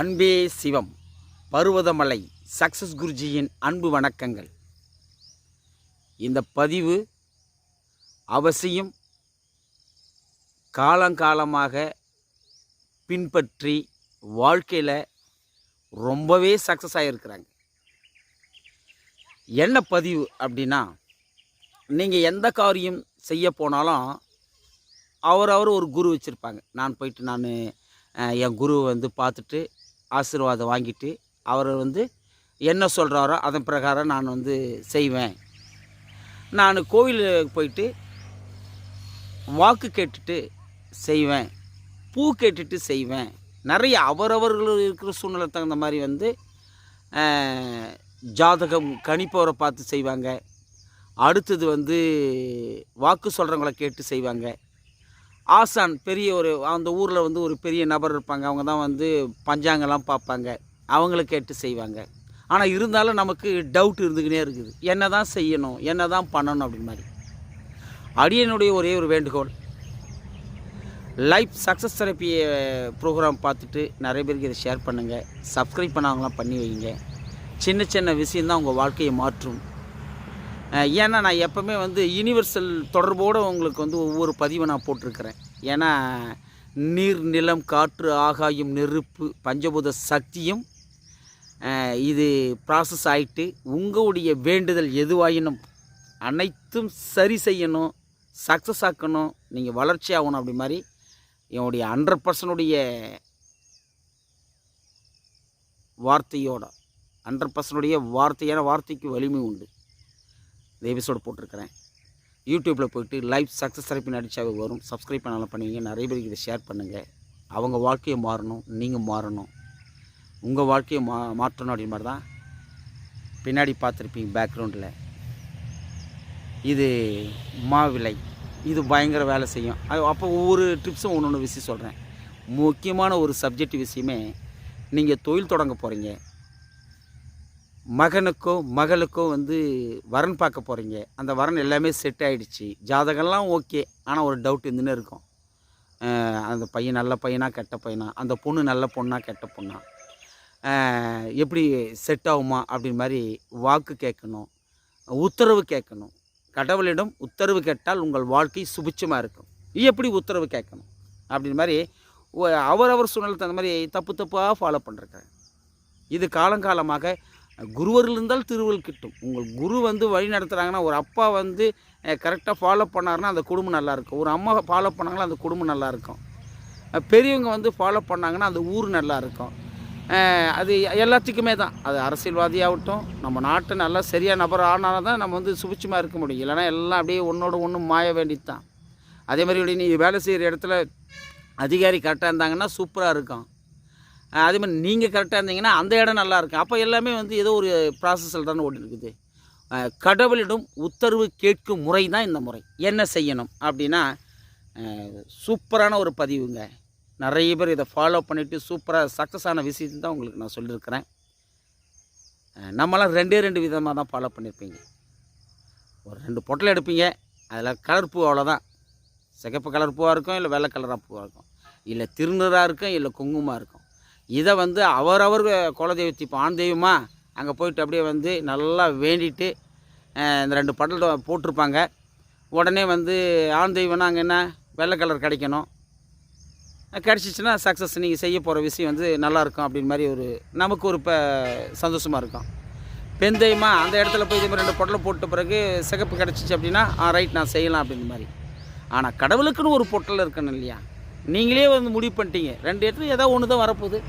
அன்பே சிவம் பருவதமலை சக்சஸ் குருஜியின் அன்பு வணக்கங்கள். இந்த பதிவு அவசியம் காலங்காலமாக பின்பற்றி வாழ்க்கையில் ரொம்பவே சக்ஸஸ் ஆகிருக்கிறாங்க என்ன பதிவு அப்படின்னா நீங்கள் எந்த காரியம் செய்ய போனாலும் அவரவர் ஒரு குரு வச்சுருப்பாங்க. நான் போயிட்டு நான் என் குருவை வந்து பார்த்துட்டு ஆசீர்வாதம் வாங்கிட்டு அவர் வந்து என்ன சொல்கிறாரோ அதன் பிரகாரம் நான் வந்து செய்வேன். நான் கோவிலுக்கு போயிட்டு வாக்கு கேட்டுட்டு செய்வேன். பூ கேட்டுட்டு செய்வேன். நிறைய அவரவர்கள் இருக்கிற சூழ்நிலை தகுந்த மாதிரி வந்து ஜாதகம் கணிப்பவரை பார்த்து செய்வாங்க. அடுத்தது வந்து வாக்கு சொல்கிறவங்கள கேட்டு செய்வாங்க. ஆசான் பெரிய ஒரு அந்த ஊரில் வந்து ஒரு பெரிய நபர் இருப்பாங்க. அவங்க தான் வந்து பஞ்சாங்கெல்லாம் பார்ப்பாங்க. அவங்கள கேட்டு செய்வாங்க. ஆனால் இருந்தாலும் நமக்கு டவுட் இருந்துக்கினே இருக்குது. என்ன தான் செய்யணும்? என்ன தான் பண்ணணும் அப்படின்னு மாதிரி. அடியனுடைய ஒரே ஒரு வேண்டுகோள். லைஃப் சக்ஸஸ் தெரப்பி ப்ரோக்ராம் பார்த்துட்டு நிறைய பேருக்கு இதை ஷேர் பண்ணுங்கள் சப்ஸ்கிரைப் பண்ணவங்களாம் பண்ணி வைங்க. சின்ன சின்ன விஷயந்தான் உங்கள் வாழ்க்கையை மாற்றும். ஏன்னா நான் எப்போவுமே வந்து யூனிவர்சல் தொடர்போடு உங்களுக்கு வந்து ஒவ்வொரு பதிவை நான் போட்டிருக்கிறேன். ஏன்னா நீர் நிலம் காற்று ஆகாயம் நெருப்பு பஞ்சபூத சக்தியும் இது ப்ராசஸ் ஆகிட்டு உங்களுடைய வேண்டுதல் எதுவாயினும் அனைத்தும் சரி செய்யணும் சக்ஸஸ் ஆக்கணும் நீங்கள் வளர்ச்சி ஆகணும் அப்படி மாதிரி என்னுடைய ஹண்ட்ரட் பர்சனுடைய வார்த்தையோட ஹண்ட்ரட் பர்சனுடைய வார்த்தையான வார்த்தைக்கு வலிமை உண்டு. இந்த எபிசோடு போட்டிருக்கிறேன். யூடியூப்பில் போயிட்டு லைவ் சக்ஸஸ் தெரப்பி நடிச்சாவே வரும். சப்ஸ்கிரைப் பண்ணாலும் பண்ணுவீங்க. நிறைய பேருக்கு இதை ஷேர் பண்ணுங்கள் அவங்க வாழ்க்கையை மாறணும். நீங்கள் மாறணும். உங்கள் வாழ்க்கையை மா மாற்றணும் அப்படின் மாதிரி தான் பின்னாடி பார்த்துருப்பீங்க பேக்ரவுண்டில் இது மாவிலை. இது பயங்கர வேலை செய்யும். அது அப்போ ஒவ்வொரு ட்ரிப்ஸும் ஒன்று ஒன்று விஷயம் சொல்கிறேன் முக்கியமான ஒரு சப்ஜெக்ட் விஷயமே நீங்கள் தொழில் தொடங்க போகிறீங்க மகனுக்கோ மகளுக்கோ வந்து வரன் பார்க்க போகிறீங்க அந்த வரன் எல்லாமே செட் ஆகிடுச்சு ஜாதகம்லாம் ஓகே ஆனால் ஒரு டவுட் இருந்துன்னு இருக்கும். அந்த பையன் நல்ல பையனா கெட்ட பையனா? அந்த பொண்ணு நல்ல பொண்ணா கெட்ட பொண்ணா? எப்படி செட் ஆகுமா? அப்படின் மாதிரி வாக்கு கேட்கணும். உத்தரவு கேட்கணும். கடவுளிடம் உத்தரவு கேட்டால் உங்கள் வாழ்க்கை சுபிச்சமாக இருக்கும். எப்படி உத்தரவு கேட்கணும்? அப்படின்னு மாதிரி அவரவர் சூழ்நிலை தகுந்த மாதிரி தப்பு தப்பாக ஃபாலோ பண்ணுறாங்க இது காலங்காலமாக குருவர்கள் இருந்தால் திருவள் கிட்டும். உங்கள் குரு வந்து வழி நடத்துகிறாங்கன்னா ஒரு அப்பா வந்து கரெக்டாக ஃபாலோ பண்ணாருன்னா அந்த குடும்பம் நல்லாயிருக்கும் ஒரு அம்மா ஃபாலோ பண்ணாங்கன்னா அந்த குடும்பம் நல்லாயிருக்கும் பெரியவங்க வந்து ஃபாலோ பண்ணாங்கன்னா அந்த ஊர் நல்லாயிருக்கும் அது எல்லாத்துக்குமே தான். அது அரசியல்வாதியாகட்டும் நம்ம நாட்டை நல்லா சரியாக நபர் ஆனால் தான் நம்ம வந்து சுபிச்சமாக இருக்க முடியும். இல்லைன்னா எல்லாம் அப்படியே ஒன்றோட ஒன்று மாய வேண்டியது தான் அதே மாதிரி நீ வேலை செய்கிற இடத்துல அதிகாரி கரெக்டாக இருந்தாங்கன்னா சூப்பராக இருக்கும். அதேமாதிரி அதே மாதிரி நீங்கள் கரெக்டாக இருந்தீங்கன்னா அந்த இடம் நல்லாயிருக்கும் அப்போ எல்லாமே வந்து ஏதோ ஒரு ப்ராசஸில் தானே ஓடி இருக்குது கடவுளிடம் உத்தரவு கேட்கும் முறை தான் இந்த முறை. என்ன செய்யணும் அப்படின்னா சூப்பரான ஒரு பதிவுங்க. நிறைய பேர் இதை ஃபாலோ பண்ணிவிட்டு சூப்பராக சக்ஸஸ் ஆன விஷயத்தை தான் உங்களுக்கு நான் சொல்லியிருக்கிறேன் நம்மளாம் ரெண்டே ரெண்டு விதமாக தான் ஃபாலோ பண்ணியிருப்பீங்க ஒரு ரெண்டு பொட்டலை எடுப்பீங்க அதில் கலர் பூ அவ்வளோதான் சிகப்பு கலர் பூவாக இருக்கும் இல்லை வெள்ளை கலராக பூவாக இருக்கும். இல்லை திருநீறாக இருக்கும் இல்லை குங்குமமாக இருக்கும். இதை வந்து அவரவர் குலதெய்வத்தை இப்போ ஆண் தெய்வமா? அங்கே போயிட்டு அப்படியே வந்து நல்லா வேண்டிட்டு இந்த ரெண்டு படல் போட்டிருப்பாங்க. உடனே வந்து ஆண் தெய்வம்னா அங்கே என்ன? வெள்ளை கலர் கிடைக்கணும். கிடச்சிச்சின்னா சக்ஸஸ் நீங்கள் செய்ய போகிற விஷயம் வந்து நல்லாயிருக்கும் அப்படின்னு மாதிரி ஒரு நமக்கு ஒரு இப்போ சந்தோஷமாக இருக்கும். பெண் தெய்வமாக அந்த இடத்துல போய் இதே மாதிரி ரெண்டு பொட்டலை போட்ட பிறகு சிகப்பு கிடச்சிச்சு அப்படின்னா ஆ ரைட் நான் செய்யலாம் அப்படின்ற மாதிரி. ஆனால் கடவுளுக்குன்னு ஒரு பொட்டல் இருக்கணும் இல்லையா? நீங்களே வந்து முடிவு பண்ணிட்டீங்க. ரெண்டு இடத்துல ஏதோ ஒன்று தான் வரப்போகுது.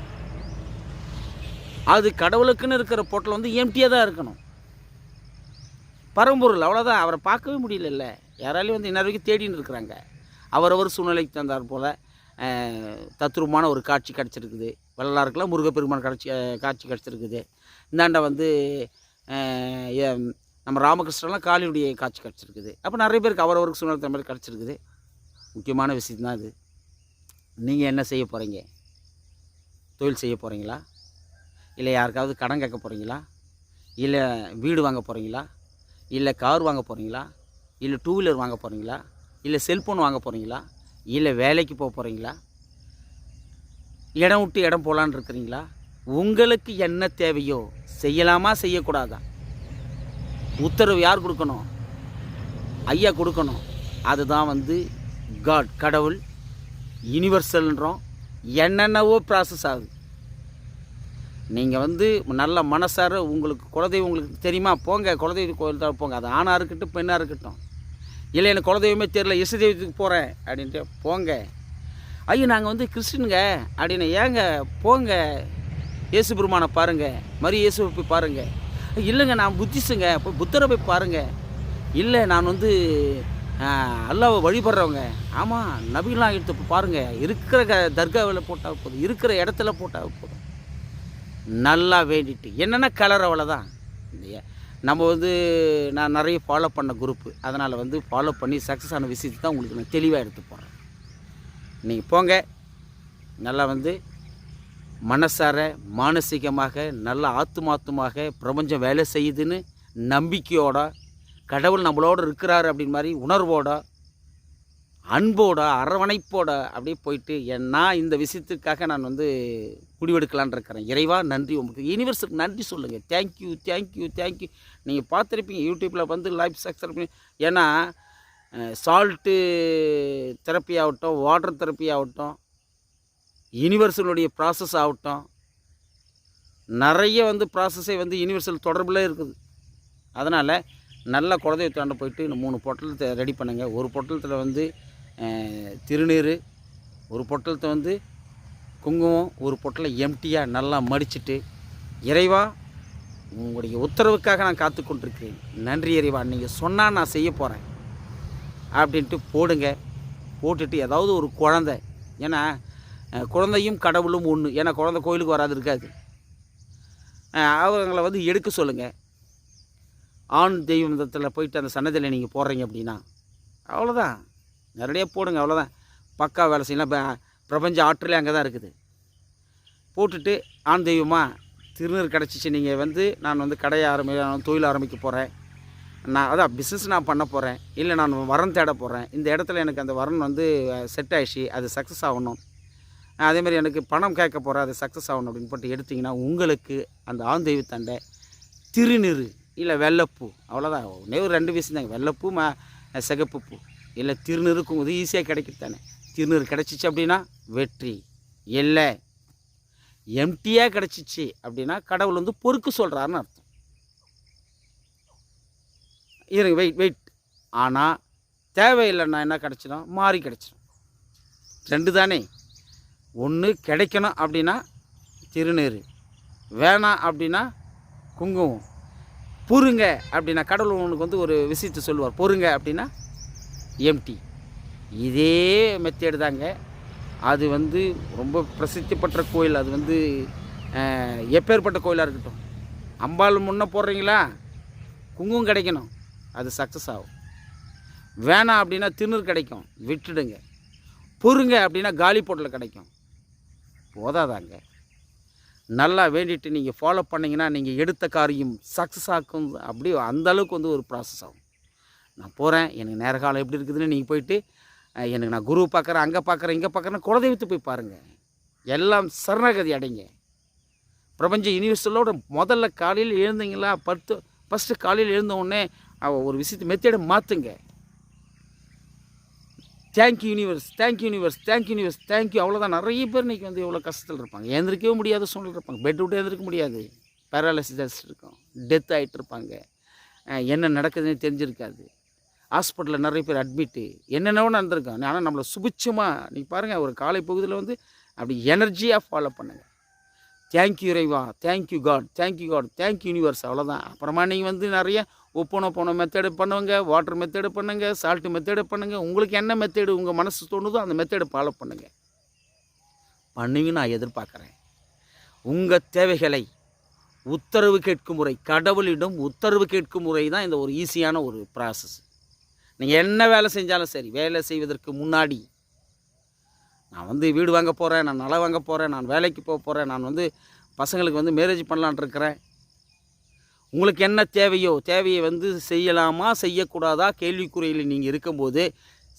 அது கடவுளுக்குன்னு இருக்கிற பொட்டல் வந்து எம்டியாக தான் இருக்கணும். பரம்பொருள் அவ்வளோதான் அவரை பார்க்கவே முடியலல்ல. யாராலையும் வந்து இன்ன வரைக்கும் தேடின்னு இருக்கிறாங்க. அவரவர் சூழ்நிலைக்கு தந்தார் போல் தத்ரூபமான ஒரு காட்சி கிடச்சிருக்குது. வள்ளலாருக்கெல்லாம் முருகப்பெருமான் கிடச்சி காட்சி கிடச்சிருக்குது. இந்தாண்ட வந்து நம்ம ராமகிருஷ்ணன்லாம் காளியுடைய காட்சி கிடச்சிருக்குது. அப்போ நிறைய பேருக்கு அவரவருக்கு சூழ்நிலை தகுந்த மாதிரி கிடச்சிருக்குது. முக்கியமான விஷயம் தான் இது நீங்கள் என்ன செய்ய போகிறீங்க தொழில் செய்ய போகிறீங்களா இல்லை யாருக்காவது கடன் கேட்க போகிறீங்களா இல்லை வீடு வாங்க போகிறீங்களா இல்லை கார் வாங்க போகிறீங்களா இல்லை டூ வீலர் வாங்க போகிறீங்களா இல்லை செல்ஃபோன் வாங்க போகிறீங்களா இல்லை வேலைக்கு போக போகிறீங்களா இடம் விட்டு இடம் போகலான்னு இருக்கிறீங்களா? உங்களுக்கு என்ன தேவையோ செய்யலாமா செய்யக்கூடாதா? உத்தரவு யார் கொடுக்கணும்? ஐயா கொடுக்கணும். அதுதான் வந்து காட் கடவுள் யூனிவர்சல்ன்றோம் என்னென்னவோ ப்ராசஸ் ஆகுது. நீங்கள் வந்து நல்ல மனசார உங்களுக்கு குலதெய்வம் உங்களுக்கு தெரியுமா? போங்க குலதெய்வ கோயில் தான் போங்க. அது ஆணாக இருக்கட்டும் பெண்ணாக இருக்கட்டும். இல்லை எனக்கு குலதெய்வமே தெரியல இசை தெய்வத்துக்கு போகிறேன் அப்படின்ட்டு போங்க. ஐயோ நாங்கள் வந்து கிறிஸ்டினுங்க அப்படின்னு ஏங்க போங்க. இயேசு பெருமானை பாருங்கள் மறு இயேசுவை போய் பாருங்கள் இல்லைங்க நான் புத்திஸுங்க போய் புத்தரை போய் பாருங்கள் இல்லை நான் வந்து அல்லாவை வழிபடுறவங்க. ஆமாம் நபிலாம் எடுத்து பாருங்கள் இருக்கிற க தர்காவில் போட்டால் போதும் இருக்கிற இடத்துல போட்டால் போதும். நல்லா வேண்டிட்டு. என்னென்ன கலர் அவ்வளோதான் இல்லையா நம்ம வந்து நான் நிறைய ஃபாலோ பண்ண குரூப்பு அதனால் வந்து ஃபாலோ பண்ணி சக்ஸஸ் ஆன விஷயத்தை தான் உங்களுக்கு நான் தெளிவாக எடுத்து போகிறேன் நீங்கள் போங்க. நல்லா வந்து மனசார மானசீகமாக நல்லா ஆத்துமாத்துமாக பிரபஞ்சம் வேலை செய்யுதுன்னு நம்பிக்கையோட கடவுள் நம்மளோட இருக்கிறாரு அப்படின்னு மாதிரி உணர்வோட அன்போட அரவணைப்போட அப்படியே போயிட்டு என் இந்த விஷயத்துக்காக நான் வந்து முடிவெடுக்கலான் இருக்கிறேன். இறைவா நன்றி. உங்களுக்கு யூனிவர்ஸுக்கு நன்றி சொல்லுங்கள் தேங்க்யூ தேங்க்யூ தேங்க்யூ நீங்கள் பார்த்துருப்பீங்க யூடியூப்பில் வந்து லைஃப் சக்ஸஸ் பண்ணி ஏன்னா சால்ட்டு தெரப்பி ஆகட்டும் வாட்டர் தெரப்பி ஆகட்டும் யூனிவர்சலுடைய ப்ராசஸ் ஆகட்டும் நிறைய வந்து ப்ராசஸே வந்து யூனிவர்சல் தொடர்பில் இருக்குது. அதனால் நல்ல குலதெய்வத்தாண்ட போயிட்டு இந்த மூணு பொட்டலத்தை ரெடி பண்ணுங்கள் ஒரு பொட்டலத்தில் வந்து திருநீர் ஒரு பொட்டலத்தை வந்து குங்குமம் ஒரு பொட்டலை எம்டியாக நல்லா மடிச்சுட்டு இறைவா உங்களுடைய உத்தரவுக்காக நான் காத்து கொண்டிருக்கிறேன். நன்றி இறைவா நீங்கள் சொன்னால் நான் செய்ய போகிறேன் அப்படின்ட்டு போடுங்க. போட்டுட்டு ஏதாவது ஒரு குழந்தை ஏன்னா குழந்தையும் கடவுளும் ஒன்று ஏன்னா குழந்தை கோயிலுக்கு வராது இருக்காது. அவங்களை வந்து எடுக்க சொல்லுங்கள் ஆண் தெய்வத்தில் போயிட்டு அந்த சன்னதியில் நீங்கள் போடுறீங்க அப்படின்னா அவ்வளோதான் நேரடியாக போடுங்க அவ்வளோதான் பக்கா வேலை செய்யலாம். பிரபஞ்ச ஆற்றலே அங்கே தான் இருக்குது. போட்டுட்டு ஆண் தெய்வமாக திருநீர் கிடச்சிச்சு. நீங்கள் வந்து நான் வந்து கடையை ஆரம்பி தொழில் ஆரம்பிக்க போகிறேன் நான் அதான் பிஸ்னஸ் நான் பண்ண போகிறேன் இல்லை நான் வரம் தேட போகிறேன் இந்த இடத்துல எனக்கு அந்த வரன் வந்து செட் ஆயிடுச்சு. அது சக்ஸஸ் ஆகணும். அதேமாதிரி எனக்கு பணம் கேட்க போகிறேன் அது சக்ஸஸ் ஆகணும் அப்படின்னு போட்டு எடுத்திங்கன்னா உங்களுக்கு அந்த ஆண் தெய்வத்தண்டை திருநீர் இல்லை வெள்ளைப்பூ அவ்வளோதான் ஒன்றே ஒரு ரெண்டு பீஸ் தாங்க வெள்ளைப்பூ ம சிகப்பு பூ. இல்லை திருநீருக்கும் இது ஈஸியாக கிடைக்குது தானே. திருநீர் கிடச்சிச்சு அப்படின்னா வெற்றி. இல்லை எம்டியாக கிடச்சிச்சு அப்படின்னா கடவுள் வந்து பொறுக்கு சொல்கிறாருன்னு அர்த்தம். இருங்க வெயிட் வெயிட் ஆனால் தேவையில்லைன்னா என்ன கிடச்சிடும்? மாறி கிடச்சிடும். ரெண்டு தானே. ஒன்று கிடைக்கணும் அப்படின்னா திருநீர். வேணாம் அப்படின்னா குங்குமம். பொறுங்க அப்படின்னா கடவுள் உனக்கு வந்து ஒரு விஷயத்தை சொல்லுவார். பொறுங்க அப்படின்னா எம்டி இதே மெத்தேடு தாங்க. அது வந்து ரொம்ப பிரசித்தி பெற்ற கோயில். அது வந்து எப்பேற்பட்ட கோயிலாக இருக்கட்டும். அம்பாள் முன்ன போடுறீங்களா? குங்குமம் கிடைக்கணும். அது சக்ஸஸ் ஆகும். வேணாம் அப்படின்னா திணறு கிடைக்கும். விட்டுடுங்க. பொறுங்க அப்படின்னா காலி போட்டில் கிடைக்கும். போதாதாங்க. நல்லா வேண்டிட்டு நீங்கள் ஃபாலோ பண்ணிங்கன்னா நீங்கள் எடுத்த காரியம் சக்ஸஸ் ஆக்கும். அப்படியே அந்த அளவுக்கு வந்து ஒரு ப்ராசஸ் ஆகும். நான் போகிறேன் எனக்கு நேர காலம் எப்படி இருக்குதுன்னு நீங்கள் போயிட்டு எனக்கு நான் குரு பார்க்குறேன் அங்கே பார்க்குறேன் இங்கே பார்க்குறேன் குலதெய்வத்தை போய் பாருங்கள் எல்லாம் சரணகதி அடைங்க. பிரபஞ்ச யூனிவர்சலோட முதல்ல காலையில் எழுந்தீங்களா? பத்து ஃபஸ்ட்டு காலையில் எழுந்த உடனே ஒரு விஷயத்தை மெத்தேடை மாற்றுங்க thank you universe thank you universe thank you universe thank you அவ்வளோதான் நிறைய பேர் இன்றைக்கி வந்து இவ்வளோ கஷ்டத்தில் இருப்பாங்க. எழுந்திருக்கவே முடியாத சூழ்நிலை இருப்பாங்க. பெட் விட்டு எழுந்திருக்க முடியாது. பேராலிசிஸ் இருக்கும். டெத் ஆகிட்டு இருப்பாங்க. என்ன நடக்குதுன்னு தெரிஞ்சிருக்காது. ஹாஸ்பிட்டலில் நிறைய பேர் அட்மிட்டு என்னென்னவோ நடந்திருக்கும் ஆனால் நம்மளை சுபிச்சமாக நீ பாருங்கள் ஒரு காலை பகுதியில் வந்து அப்படி எனர்ஜியாக ஃபாலோ பண்ணுங்கள் தேங்க்யூ இறைவா. Thank you God thank you God thank you universe அவ்வளோதான் அப்புறமா நீங்கள் வந்து நிறைய ஒப்போனோ போன மெத்தேடு பண்ணுங்க வாட்டர் மெத்தேடு பண்ணுங்கள் சால்ட்டு மெத்தேடு பண்ணுங்கள் உங்களுக்கு என்ன மெத்தேடு உங்கள் மனசு தோணுதோ அந்த மெத்தேடு ஃபாலோ பண்ணுங்க. பண்ணுவீங்க நான் எதிர்பார்க்குறேன். உங்கள் தேவைகளை உத்தரவு கேட்கும் முறை கடவுளிடம் உத்தரவு கேட்கும் முறை தான் இந்த ஒரு ஈஸியான ஒரு ப்ராசஸ் நீங்கள் என்ன வேலை செஞ்சாலும் சரி வேலை செய்வதற்கு முன்னாடி நான் வந்து வீடு வாங்க போகிறேன் நான் நிலம் வாங்க போகிறேன் நான் வேலைக்கு போக போகிறேன் நான் வந்து பசங்களுக்கு வந்து மேரேஜ் பண்ணலான்ட்டு இருக்கிறேன். உங்களுக்கு என்ன தேவையோ தேவையை வந்து செய்யலாமா செய்யக்கூடாதா கேள்விக்குறையில் நீங்கள் இருக்கும்போது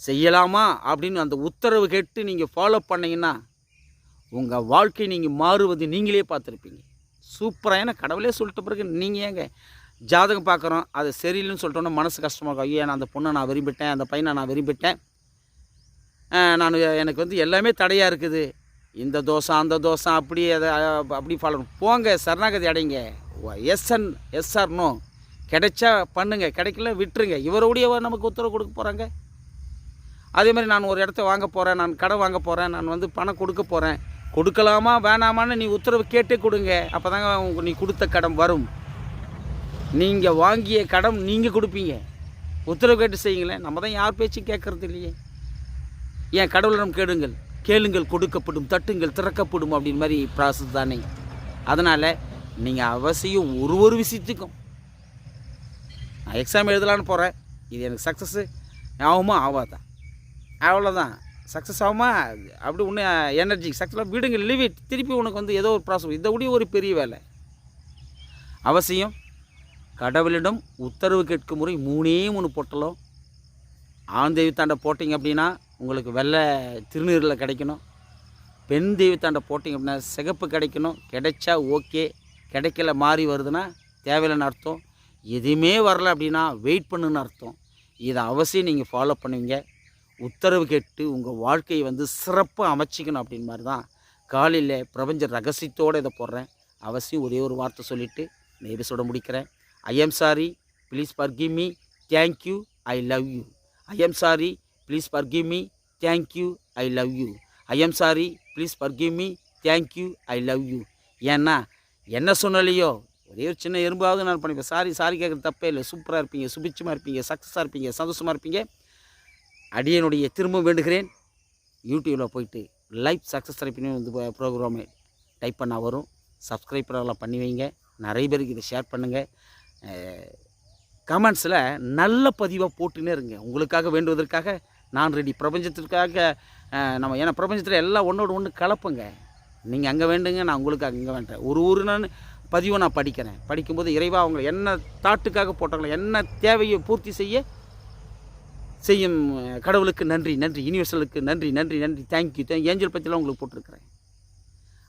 செய்யலாமா அப்படின்னு அந்த உத்தரவு கேட்டு நீங்கள் ஃபாலோ பண்ணிங்கன்னா உங்கள் வாழ்க்கை நீங்கள் மாறுவது நீங்களே பார்த்துருப்பீங்க. சூப்பராக ஏன்னா கடவுளே சொல்லிட்ட பிறகு நீங்கள் ஏங்க ஜாதகம் பார்க்குறோம் அது சரியில்லைன்னு சொல்லிட்டோன்னா மனசு கஷ்டமாக இருக்கும். ஐயோ நான் அந்த பொண்ணை நான் விரும்பிட்டேன் அந்த பையனை நான் விரும்பிட்டேன். நான் எனக்கு வந்து எல்லாமே தடையாக இருக்குது. இந்த தோசை அந்த தோசை அப்படி அதை அப்படி ஃபாலோ போங்க சரணாகதி அடைங்க. எஸ்என் எஸ்ஆர்னோ கிடைச்சா பண்ணுங்க கிடைக்கல விட்டுருங்க. இவரோடைய நமக்கு உத்தரவு கொடுக்க போகிறாங்க அதே மாதிரி நான் ஒரு இடத்த வாங்க போகிறேன் நான் கடை வாங்க போகிறேன் நான் வந்து பணம் கொடுக்க போகிறேன் கொடுக்கலாமா வேணாமான்னு நீ உத்தரவு கேட்டே கொடுங்க. அப்போ தாங்க நீ கொடுத்த கடன் வரும். நீங்கள் வாங்கிய கடன் நீங்கள் கொடுப்பீங்க. உத்தரவு கேட்டு செய்யுங்களேன். நம்ம தான் யார் பேச்சும் கேட்கறது இல்லையே. ஏன் கடவுளிடம் கேளுங்கள். கேளுங்கள் கொடுக்கப்படும் தட்டுங்கள் திறக்கப்படும் அப்படின்னு மாதிரி ப்ராசஸ் தானே. அதனால் நீங்கள் அவசியம் ஒரு ஒரு விஷயத்துக்கும். நான் எக்ஸாம் எழுதலான்னு போகிறேன் இது எனக்கு சக்ஸஸ்ஸு ஆகுமா? ஆகாதா? அவ்வளோதான் சக்ஸஸ் ஆகுமா? அப்படி ஒன்று எனர்ஜி சக்ஸஸ்லாம் விடுங்க லிவிட் திருப்பி உனக்கு வந்து ஏதோ ஒரு ப்ராசஸ் இதை விட ஒரு பெரிய வேலை. அவசியம் கடவுளிடம் உத்தரவு கேட்கும் முறை மூணே மூணு பொட்டலும் ஆண் தெய்வத்தாண்டை போட்டிங்க அப்படின்னா உங்களுக்கு வெள்ளை திருநீரில் கிடைக்கணும். பெண் தெய்வத்தாண்டை போட்டிங்க அப்படின்னா சிகப்பு கிடைக்கணும். கிடைச்சா ஓகே. கிடைக்கல மாறி வருதுன்னா தேவையில்லைன்னு அர்த்தம். எதுவுமே வரல அப்படின்னா வெயிட் பண்ணுன்னு அர்த்தம். இதை அவசியம் நீங்கள் ஃபாலோ பண்ணுவீங்க. உத்தரவு கேட்டு உங்கள் வாழ்க்கையை வந்து சிறப்பாக அமைச்சிக்கணும் அப்படின்னு மாதிரி தான் காலையில் பிரபஞ்ச ரகசியத்தோடு இதை போடுறேன். அவசியம் ஒரே ஒரு வார்த்தை சொல்லிவிட்டு இந்த முடிக்கிறேன். I am sorry please forgive me thank you I love you I am sorry please forgive me thank you I love you I am sorry please forgive me thank you I love you ஏன்னா என்ன சொன்னாலையோ ஒரே ஒரு சின்ன எறும்பாவது நான் பண்ணிப்பேன். Sorry sorry கேட்குறது தப்பே இல்லை. சூப்பராக இருப்பீங்க சுபிச்சமாக இருப்பீங்க சக்ஸஸாக இருப்பீங்க சந்தோஷமாக இருப்பீங்க. அடியனுடைய திரும்ப வேண்டுகிறேன். யூடியூப்பில் போயிட்டு லைஃப் சக்ஸஸ் தெரப்பின்னு வந்து ப்ரோக்ராமை டைப் பண்ணால் வரும். சப்ஸ்கிரைப் பண்ணலாம் பண்ணி வைங்க. நிறைய பேருக்கு இதை ஷேர் பண்ணுங்கள் கமெண்ட்ஸில் நல்ல பதிவாக போட்டுன்னே இருங்க. உங்களுக்காக வேண்டுவதற்காக நான் ரெடி. பிரபஞ்சத்திற்காக நம்ம ஏன்னா பிரபஞ்சத்தில் எல்லாம் ஒன்றோட ஒன்று கலப்புங்க. நீங்கள் அங்கே வேண்டுங்க நான் உங்களுக்கு அங்கே வேண்டேன். ஒரு ஒரு நான் பதிவை நான் படிக்கிறேன். படிக்கும்போது இறைவா அவங்க என்ன தாட்டுக்காக போட்டாங்களோ என்ன தேவையை பூர்த்தி செய்ய செய்யும் கடவுளுக்கு நன்றி நன்றி யூனிவர்சலுக்கு நன்றி நன்றி நன்றி தேங்க்யூ தேங்க் ஏஞ்சல் பற்றிலாம் உங்களுக்கு போட்டிருக்கிறேன்.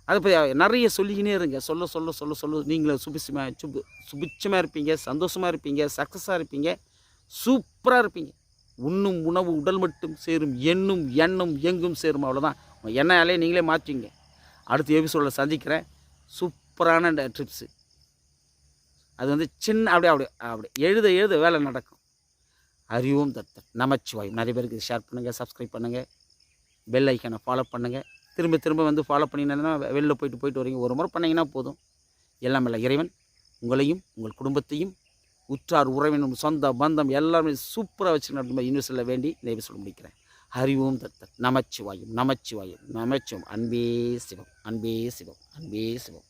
அதை பற்றி நிறைய சொல்லிக்கினே இருங்க. சொல்ல சொல்ல சொல்ல சொல்ல. நீங்களும் சுபிச்சமாக சுபு சுபிச்சமாக இருப்பீங்க. சந்தோஷமாக இருப்பீங்க. சக்ஸஸாக இருப்பீங்க. சூப்பராக இருப்பீங்க. உண்ணும் உணவு உடல் மட்டும் சேரும். எண்ணும் எண்ணும் எங்கும் சேரும். அவ்வளோதான் உங்கள் நீங்களே மாற்றிங்க அடுத்த எபிசோடில் சந்திக்கிறேன். சூப்பரான ட்ரிப்ஸு அது வந்து சின்ன அப்படியே அப்படியே அப்படி எழுத எழுத வேலை நடக்கும். அறிவும் தத்தன். நமச்சிவாயும். நிறைய பேருக்கு ஷேர் பண்ணுங்கள் சப்ஸ்கிரைப் பண்ணுங்கள் பெல் ஐக்கனை ஃபாலோ பண்ணுங்கள் திரும்ப திரும்ப வந்து ஃபாலோ பண்ணிங்கன்னா வெளில போயிட்டு போயிட்டு வரீங்க ஒரு முறை பண்ணிங்கன்னா போதும். எல்லாம் இல்லை. இறைவன் உங்களையும் உங்கள் குடும்பத்தையும் உற்றார் உறவினும் சொந்த பந்தம் எல்லாமே சூப்பராக வச்சுக்கணும் யூனிவர்சிட்டியில் வேண்டி இந்த சொல்ல முடிக்கிறேன். ஹரிவோம் தத்தன் நமச்சிவாயும் நமச்சிவாயும் நமச்சிவம் அன்பே சிவம் அன்பே சிவம் அன்பே சிவம்.